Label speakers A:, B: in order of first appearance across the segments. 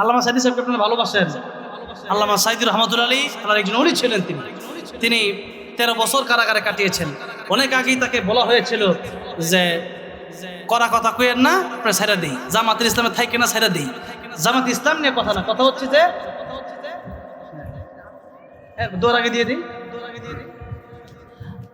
A: আল্লামা সাইদি সাহেবকে আপনারা ভালোবাসেন। আল্লামা সাইদুর রহমতুল আলী তার একজন অলি ছিলেন তিনি। তিনি তেরো বছর কারাগারে কাটিয়েছেন। অনেক আগেই তাকে বলা হয়েছিল যে করা কথা কইেন না আপনার সাইরা দিই। জামাতের ইসলামের থাইকে না সাইরা দিই। জামাত ইসলাম নিয়ে কথা না কথা হচ্ছে যে হ্যাঁ, দৌড় আগে দিয়ে দিই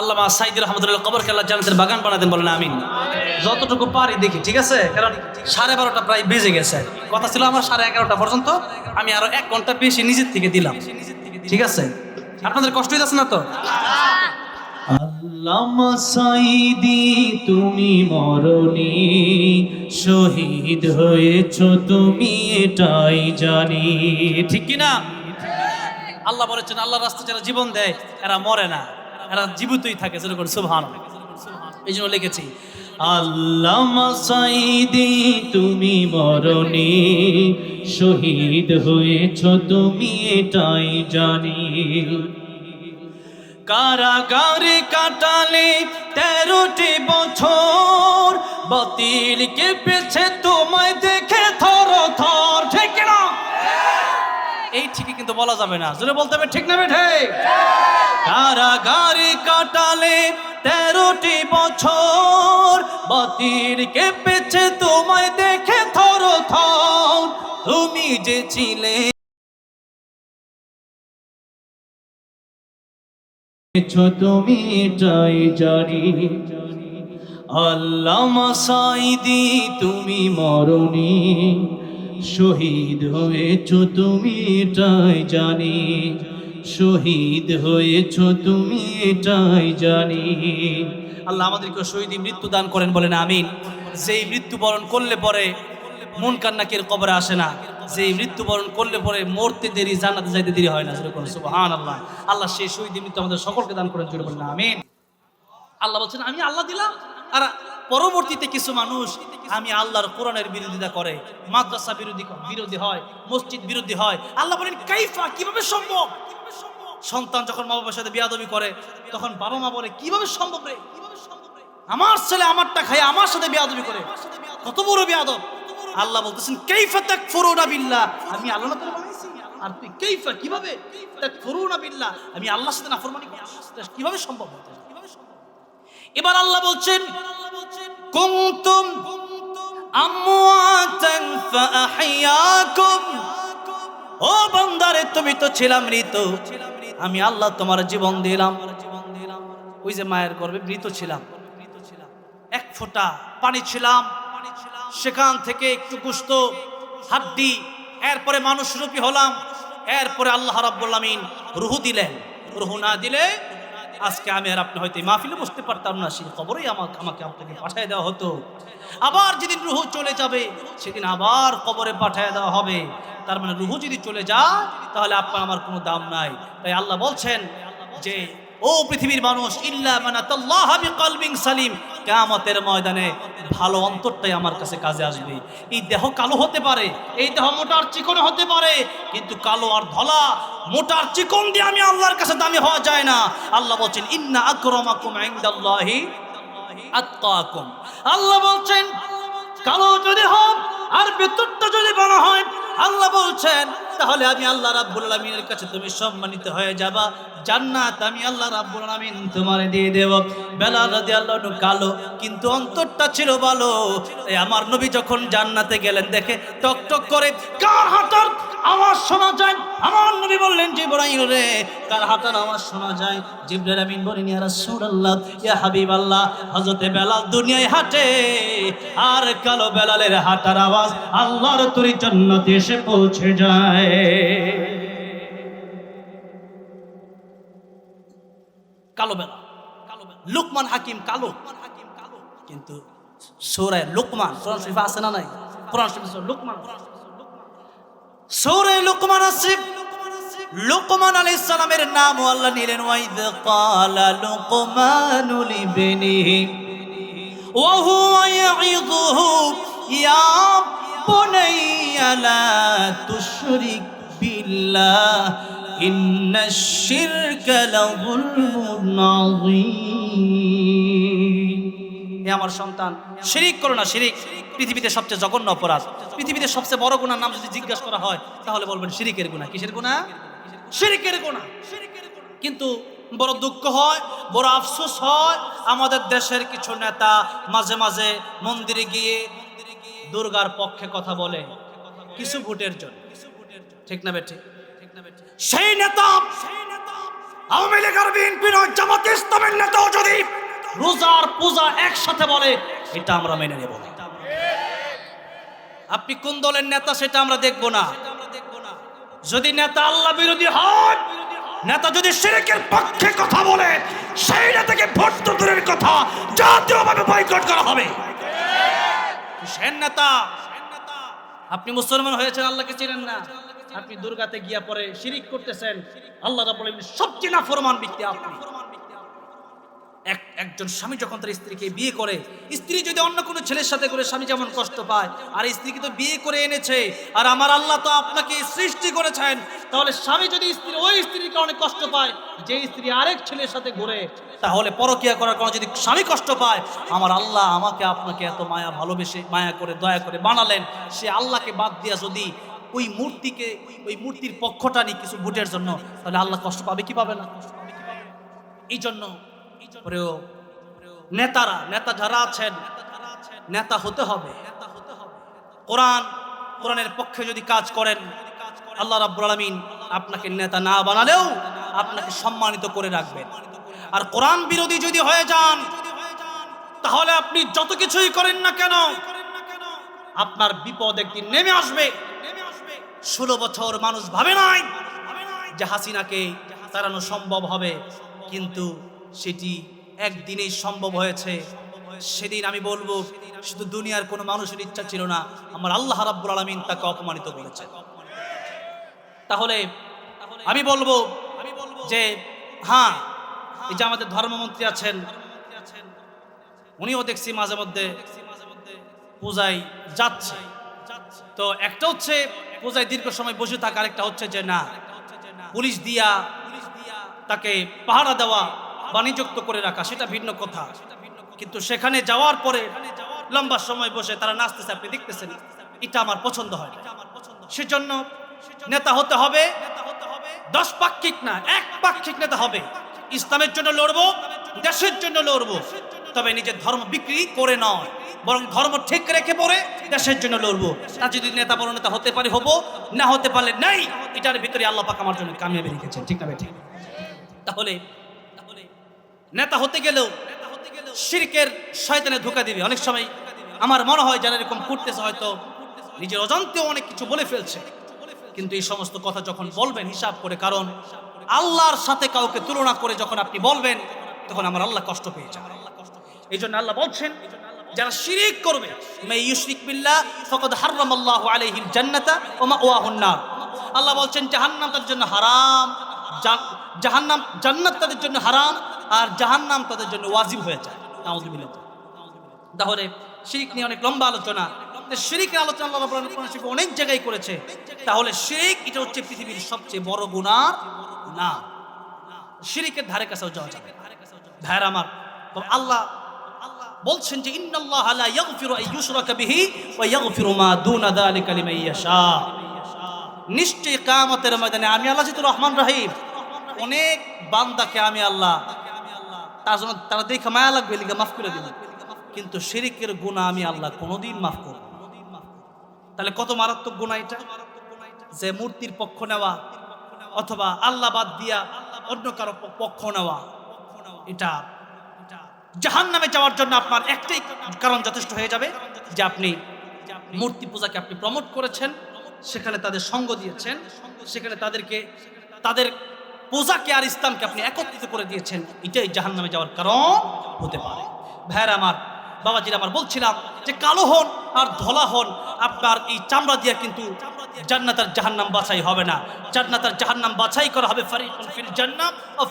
A: আল্লামা সাইদুর রহমতুল্লাহ কবর কেল্লা জানাতের বাগান বানাতেন বলেন আমিন। যতটুকু পারি দেখি ঠিক আছে? কারণ সাড়ে বারোটা প্রায় বেজে গেছে। কথা ছিল আমার সাড়ে এগারোটা পর্যন্ত। আমি আরও এক ঘণ্টা বেশি নিজের থেকে দিলাম। ঠিক আছে? আপনাদের কষ্ট হইতেছে না তো?
B: আল্লামা সাইদি তুমি মরণি। শহীদ হয়েছ তুমি এটাই জানি।
A: ঠিক কি না আল্লাহ বলেছেন আল্লাহ রাস্তা যারা জীবন দেয় এরা মরে না। এরা জীবিতই থাকে যেরকম সুবহান এই জন্য লিখেছি
B: আল্লামা সাইদি তুমি মরণি শহীদ হয়েছ তুমি এটাই জানি। কারাগারে কাটালে তেরোটি বছর বাতিল কেঁপেছে তোমায় দেখে থর থর ঠিক না
A: এই ঠিকই কিন্তু বলা যাবে না। জোরে বলতে হবে ঠিক না বেঠে
B: কারাগারে কাটালে তেরোটি বছর। বাতিল কেঁপেছে, তোমায় দেখে থর থর। তুমি যে ছিলে। তুমি এটাই জানি। আল্লামা সাইদি তুমি মরণি। শহীদ হয়েছ তুমি এটাই জানি। শহীদ হয়েছ তুমি, এটাই জানি।
A: আল্লাহ আমাদেরকে শহীদ মৃত্যু দান করেন, বলেন আমিন। যেই মৃত্যুবরণ করলে পরে মন কান্নাকের কবরে আসে না? যেই মৃত্যুবরণ করলে পরে মরতে দেরি, জান্নাতে যাইতে দেরি হয় না, যেরকম সুবহান আল্লাহ আল্লাহ সেই শহীদ মৃত্যু আমাদের সকলকে দান করেন জুড়ে বলেন আমিন। আল্লাহ বলছেন, আমি আল্লাহ দিলাম, আর পরবর্তীতে কিছু মানুষ আমি আল্লাহর কোরআনের বিরোধিতা করে। মাদ্রাসা বিরোধী বিরোধী হয়, মসজিদ বিরোধী হয়। আল্লাহ বলেন, কাইফা, কীভাবে সম্ভব? সন্তান যখন মা বাবার সাথে বিয়াদবি করে, তখন বাবা মা বলে, কীভাবে সম্ভব রে? আমার ছেলে আমারটা খায় আমার সাথে বিয়াদবি করে। কত বড় বিয়াদব। আল্লাহ বলতেছেন, কাইফা তাকফুরুনা বিল্লাহ। আমি আল্লাহ তোরে বানাইছি। আর তুই কাইফা, কীভাবে? তাকফুরুনা বিল্লাহ। আমি আল্লাহর সাথে নাফরমানি করছিস কীভাবে সম্ভব কীভাবে সম্ভব এবার আল্লাহ বলছেন কুনতুম আমওয়াতান ফাআহইয়াকুম ও বান্দারে, তুমি তো ছিলাম মৃত। আমি আল্লাহ তোমার জীবন দিলাম। ওই যে মায়ের গর্ভে মৃত ছিলাম। এক ফোঁটা পানি ছিলাম। সেখান থেকে একটু গুস্ত, হাড্ডি, এরপরে মানুষ রূপী হলাম। এরপরে আল্লাহ রাব্বুল আমিন রুহু দিলেন। রুহু না দিলে আজকে আমি আর আপনি হয়তো এই মাহফিলে বসতে পারতাম না, সেই খবরই আমাকে আমাকে আপনাকে পাঠিয়ে দেওয়া হতো। আবার যেদিন রুহু চলে যাবে, সেদিন আবার কবরে পাঠিয়ে দেওয়া হবে। তার মানে রুহু যদি চলে যায়, তাহলে আপনার আমার কোনো দাম নাই। তাই আল্লাহ বলছেন যে ও পৃথিবীর মানুষ, ইল্লা বিকলবিন সালিম। কিয়ামতের ময়দানে ভালো অন্তরটাই আমার কাছে কাজে আসবে। এই দেহ কালো হতে পারে, এই দেহ মোটার চিকন হতে পারে, কিন্তু কালো আর ধলা মোটার চিকন দিয়ে আমি আল্লাহর কাছে দামি হওয়া যায় না। আল্লাহ বলছেন, ইন্না আকরামাকুম ইনদাল্লাহি আত্কাকুম। আল্লাহ বলছেন, কালো যদি হন আর ভেতরটা যদি বড় হয়। আল্লাহ বলছেন তাহলে আমি আল্লাহ রাব্বুল আলামিনের কাছে তুমি সম্মানিত হয়ে যাবা। জান্নাত আমি আল্লাহ রাব্বুল আলামিন তোমারে দিয়ে দেব। বেলাল রাদিয়াল্লাহু আনহু কালো, কিন্তু অন্তরটা ছিল ভালো। আমার নবী যখন জান্নাতে গেলেন, দেখে টক টক করে, কার হাঁটার আওয়াজ শোনা যায়? আমার নবী বললেন, জিবরাইল রে, কার হাঁটার আওয়াজ শোনা যায়? জিবরাইল আমিন বলেন, ইয়া রাসূলুল্লাহ, ইয়া হাবিবাল্লাহ, হযরতে বেলাল দুনিয়ায় হাঁটে। আর কালো বেলালের হাঁটার আওয়াজ আল্লাহর তরি জান্নাতে এসে পৌঁছে যায়। কালো বেলা। কালো লুকমান হাকিম কালো। কিন্তু সৌরায় লুকমান, কোরআন শরীফ আছে না নাই? কোরআন শরীফ লুকমান। সৌরে লুকমান আছে লুকমান আলাইহিস সালামের নাম আল্লাহ নিলেন, ওয়াইদ ক্বালা লুকমানু লিবনিহি, ওয়া হুয়া ইয়া আমার সন্তান, শিরিক করো না, শিরিক। পৃথিবীতে সবচেয়ে জঘন্য অপরাধ। পৃথিবীতে সবচেয়ে বড় গুণার নাম যদি জিজ্ঞাসা করা হয়, তাহলে বলবেন শিরিকের গুণা কিসের গুণা শিরিকের গুণা কিন্তু বড় দুঃখ হয়, বড় আফসোস হয়, আমাদের দেশের কিছু নেতা মাঝে মাঝে মন্দিরে গিয়ে দুর্গার পক্ষে কথা বলে কিছু ভোটের জন্য। ঠিক না বেঠে? সেই নেতা আওয়ামী লীগের বিএনপি জামাত ইসলামের নেতাও যদি রোজার পূজা একসাথে বলে, এটা আমরা মেনে নেব না। আপনি কোন দলের নেতা সেটা আমরা দেখব না। যদি নেতা আল্লাহ বিরোধী হয় নেতা যদি শিরকের পক্ষে কথা বলে, সেই নেতাকে ভোট দূরের কথা, জাতীয়ভাবে বয়কট করা হবে। আপনি মুসলমান হয়েছেন, আল্লাহকে চিনেন না। আপনি দুর্গাতে গিয়া পরে শিরিক করতেছেন, আল্লাহ সবচেয়ে নাফরমান ব্যক্তি আপনি। এক, একজন স্বামী যখন তার স্ত্রীকে বিয়ে করে, স্ত্রী যদি অন্য কোনো ছেলের সাথে করে স্বামী যেমন কষ্ট পায়, আর স্ত্রীকে তো বিয়ে করে এনেছে, আর আমার আল্লাহ তো আপনাকে সৃষ্টি করেছেন, তাহলে স্বামী যদি স্ত্রী ওই কারণে কষ্ট পায়, যে স্ত্রী আরেক ছেলের সাথে ঘুরে, তাহলে পরকিয়া করার কারণে যদি স্বামী কষ্ট পায়, আমার আল্লাহ আমাকে আপনাকে এত মায়া ভালোবেসে, মায়া করে, দয়া করে বানালেন, সে আল্লাহকে বাদ দিয়া যদি ওই মূর্তিকে, ওই মূর্তির পক্ষটা নিয়ে কিছু ভোটের জন্য, তাহলে আল্লাহ কষ্ট পাবে কি পাবে না? এই জন্য নেতারা, নেতা যারা আছেন, নেতা হতে হবে। কোরআন, কোরআনের পক্ষে যদি কাজ করেন, আল্লাহ রাব্বুল আলামিন আপনাকে নেতা না বানালেও আপনাকে সম্মানিত করে রাখবেন আর কোরআন বিরোধী যদি হয়ে যান, তাহলে আপনি যত কিছুই করেন না কেন, আপনার বিপদ একদিন নেমে আসবে। ষোলো বছর মানুষ ভাবে নাই যে হাসিনাকে তাড়ানো সম্ভব হবে, কিন্তু সেটি একদিনেই সম্ভব হয়েছে। সেদিন আমি বলব, শুধু দুনিয়ার কোনো মানুষের ইচ্ছা ছিল না, আমার আল্লাহ রাব্বুল আলামিন তাকে অপমানিত করেছে তাহলে আমি বলব যে হ্যাঁ এই যে আমাদের ধর্মমন্ত্রী আছেন উনিও দেখছি মাঝে মধ্যে পূজায় যাচ্ছে তো একটা হচ্ছে পূজায় দীর্ঘ সময় বসে থাকা আরেকটা হচ্ছে যে না পুলিশ দিয়া তাকে পাহারা দেওয়া বা নিযুক্ত করে রাখা সেটা ভিন্ন কথা কিন্তু সেখানে যাওয়ার পরে লম্বা সময় বসে তারা নাচতেছে আপনি দেখতেছেন এটা আমার পছন্দ হয়। সেজন্য নেতা হতে হবে। দশ পাক্ষিক না, এক পাক্ষিক নেতা হবে। ইসলামের জন্য লড়বো, দেশের জন্য লড়বো। তবে নিজের ধর্ম বিক্রি করে নয়, বরং ধর্ম ঠিক রেখে পড়ে, দেশের জন্য লড়বো। তা যদি নেতা বড় নেতা হতে পারে, হব, না হতে পারলে নাই। এটার ভিতরে আল্লাহ পাক আমার জন্য কামিয়াবি রেখেছেন, ঠিক না ঠিক তাহলে নেতা হতে গেলেও শিরকের শয়তানে ধোকা দিবে। অনেক সময় আমার মনে হয় যারা এরকম করতেছে হয়তো নিজের অজান্তেও অনেক কিছু বলে ফেলছে। কিন্তু এই সমস্ত কথা যখন বলবেন, হিসাব করে, কারণ আল্লাহর সাথে কাউকে তুলনা করে যখন আপনি বলবেন, তখন আমার আল্লাহ কষ্ট পেয়ে যাবে। এই জন্য আল্লাহ বলছেন, যারা শিরিক করবে, মে ইউশরিক বিল্লাহ, ফাকাদ হারামাল্লাহু আলাইহিল জান্নাতা ওয়া মাওয়াহুন আল্লাহ বলছেন, জাহান্নাম তাদের জন্য হারাম জাহান্নাম, জান্নাত তাদের জন্য হারাম, আর জাহান্নাম তাদের জন্য ওয়াজিব হয়ে যায়। নাউযুবিল্লাহ তাহলে শিরিক নিয়ে অনেক লম্বা আলোচনা। তো শিরিকের আলোচনা আল্লাহ রাব্বুল অনেক জায়গায় করেছে তাহলে শিরিক, এটা হচ্ছে পৃথিবীর সবচেয়ে বড় গুনার না শিরিকের ধারে কাছেও যাওয়া যাবে না। ভাইয়ের আমার আল্লাহ বলছেন যে, ইন্নাল্লাহ লা ইয়াগফিরু আন ইউশরাকা বিহি ওয়া ইয়াগফিরু মা দুনা যালিকা লিমান ইয়াশা নিশ্চয়ই কিয়ামতের ময়দানে আমি আল্লাহ জিতুর রহমান রহিম, অনেক বান্দাকে আমি আল্লাহ, তার জন্য তারা দেখে মায়া লাগবে, লিখে মাফ করে দিবেন কিন্তু শিরিকের গুনাহ আমি আল্লাহ কোনোদিন মাফ করব। তাহলে কত মারাত্মক গুনাহ এটা? যে মূর্তির পক্ষ নেওয়া অথবা আল্লাহ বাদ দিয়া অন্য কারও পক্ষ নেওয়া, এটা জাহান নামে যাওয়ার জন্য আপনার একটাই কারণ যথেষ্ট হয়ে যাবে যে আপনি মূর্তি পূজাকে আপনি প্রমোট করেছেন, সেখানে তাদের সঙ্গ দিয়েছেন, সেখানে তাদেরকে, তাদের পূজাকে আর ইসলামকে আপনি একত্রিত করে দিয়েছেন, এটাই জাহান নামে যাওয়ার কারণ হতে পারে। ভাইয়ার আমার বাবাজির আমার বলছিলাম যে কালো হন আর ধলা হন, আপনার এই চামড়া দিয়ে কিন্তু জান্নাতার জাহান্নাম বাছাই হবে না। জান্নাতার জাহান্নাম বাছাই করা হবে ও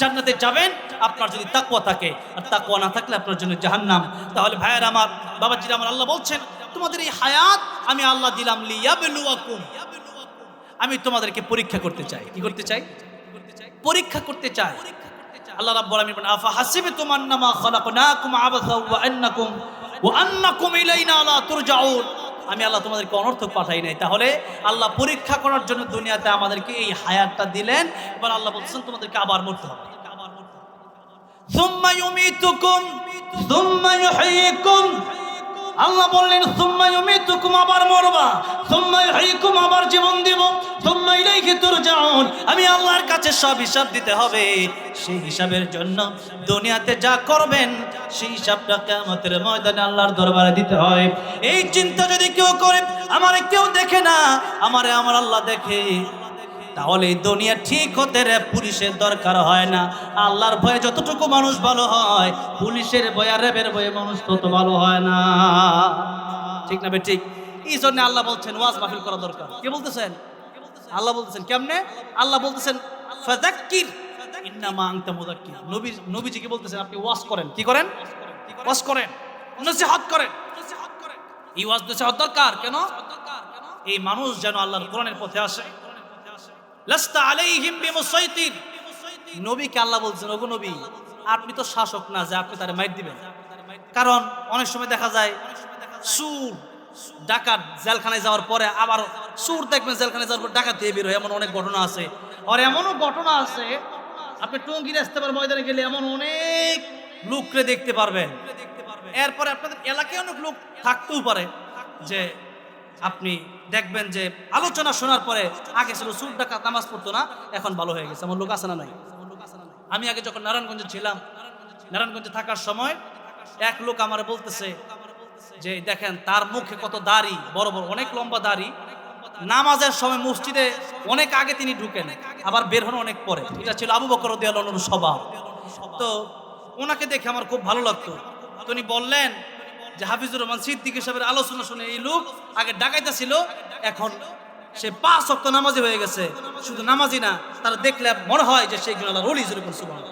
A: জান্নাতে যাবেন, আপনার যদি তাকওয়া থাকে, আর তাকওয়া না থাকলে আপনার জন্য জাহান্নাম। তাহলে ভাইয়ের আমার, বাবাজির আমার, আল্লাহ বলছেন, তোমাদের এই হায়াত আমি আল্লাহ দিলাম আমি তোমাদেরকে পরীক্ষা করতে চাই। কি করতে চাই? পরীক্ষা করতে চাই। আল্লাহ রাব্বুল আলামিন বলেন, আফা হাসিবতুম আন্নামা খলাকনাকুম আবাসা ওয়া আন্নাকুম ওয়া আন্নাকুম ইলাইনা লা তুরজাউন। আমি আল্লাহ তোমাদেরকে অনর্থক পাঠাই নাই। তাহলে আল্লাহ পরীক্ষা করার জন্য দুনিয়াতে আমাদেরকে এই হায়াতটা দিলেন, এবার আল্লাহ বলছেন তোমাদেরকে আবার মরতে হবে। সুম্মা ইউমিতুকুম সুম্মা ইউহয়িকুম আল্লাহ বললেন, সুম্মা ইউমিতুকুম, আবার মরবা। সুম্মা ইউহয়িকুম আবার জীবন দিব। সুম্মা ইলাইহি তুরজাউন। আমি আল্লাহর কাছে সব হিসাব দিতে হবে। সেই হিসাবের জন্য দুনিয়াতে যা করবেন, সেই হিসাবটা কিয়ামতের ময়দানে আল্লাহর দরবারে দিতে হয়। এই চিন্তা যদি কেউ করে, আমারে কেউ দেখে না, আমারে আমার আল্লাহ দেখে। তাহলে এই দুনিয়া ঠিক হতে রে, পুলিশের দরকার হয় না। আল্লাহর ভয়ে যতটুকু মানুষ ভালো হয়, পুলিশের ভয়ে আর র্যাবের ভয়ে মানুষ তত ভালো হয় না। ঠিক না বে, ঠিক? এই জন্য আল্লাহ বলছেন, ওয়াজ মাহফিল করা দরকার। কে বলতেছেন? আল্লাহ বলতেছেন, কেমনে? আল্লাহ বলতেছেন, ফাযাক্কির, ইন্নামা আনতা মুযাক্কির। নবী, নবীজি কি বলতেছেন? আপনি ওয়াজ করেন। কি করেন? ওয়াজ করেন। নসিহত করেন। এই ওয়াজ নসিহত দরকার। কেন? এই মানুষ যেন আল্লাহর কোরআনের পথে আসে। নবীকে আল্লাহ বলছেন, ওগো নবী, আপনি তো শাসক না যে আপনি তারে মাইর দিবেন। কারণ অনেক সময় দেখা যায় সুর ডাকাত জেলখানায় যাওয়ার পরে আবার সুর দেখবেন জেলখানায় যাওয়ার পর ডাকাত দিয়ে বের এমন অনেক ঘটনা আছে। আর এমনও ঘটনা আছে, আপনি টঙ্গির ইস্তেমার ময়দানে গেলে এমন অনেক লোকরে দেখতে পারবেন। এরপরে আপনাদের এলাকায় অনেক লোক থাকতেও পারে যে আপনি দেখবেন যে আলোচনা শোনার পরে আগে ছিল সুর ডাকাত নামাজ পড়তো না, এখন ভালো হয়ে গেছে। আমার লোক আছে না নাই? আমি আগে যখন নারায়ণগঞ্জে ছিলাম, নারায়ণগঞ্জে থাকার সময় এক লোক আমার বলতেছে যে, দেখেন, তার মুখে কত দাড়ি, বড় বড়, অনেক লম্বা দাড়ি। নামাজের সময় মসজিদে অনেক আগে তিনি ঢুকেন, আবার বের হন অনেক পরে। এটা ছিল আবু বকর দেয়ালনুর স্বভাব। তো ওনাকে দেখে আমার খুব ভালো লাগতো। তো উনি বললেন যে হাফিজুর রহমান সিদ্দিক সাহেবের আলোচনা শুনে এই লোক আগে ডাকাইতা ছিল এখন সে পাঁচ অক্ত নামাজি হয়ে গেছে। শুধু নামাজি না, তারা দেখলে মনে হয় যে সেই আল্লাহর রলি জুরুল সুবহান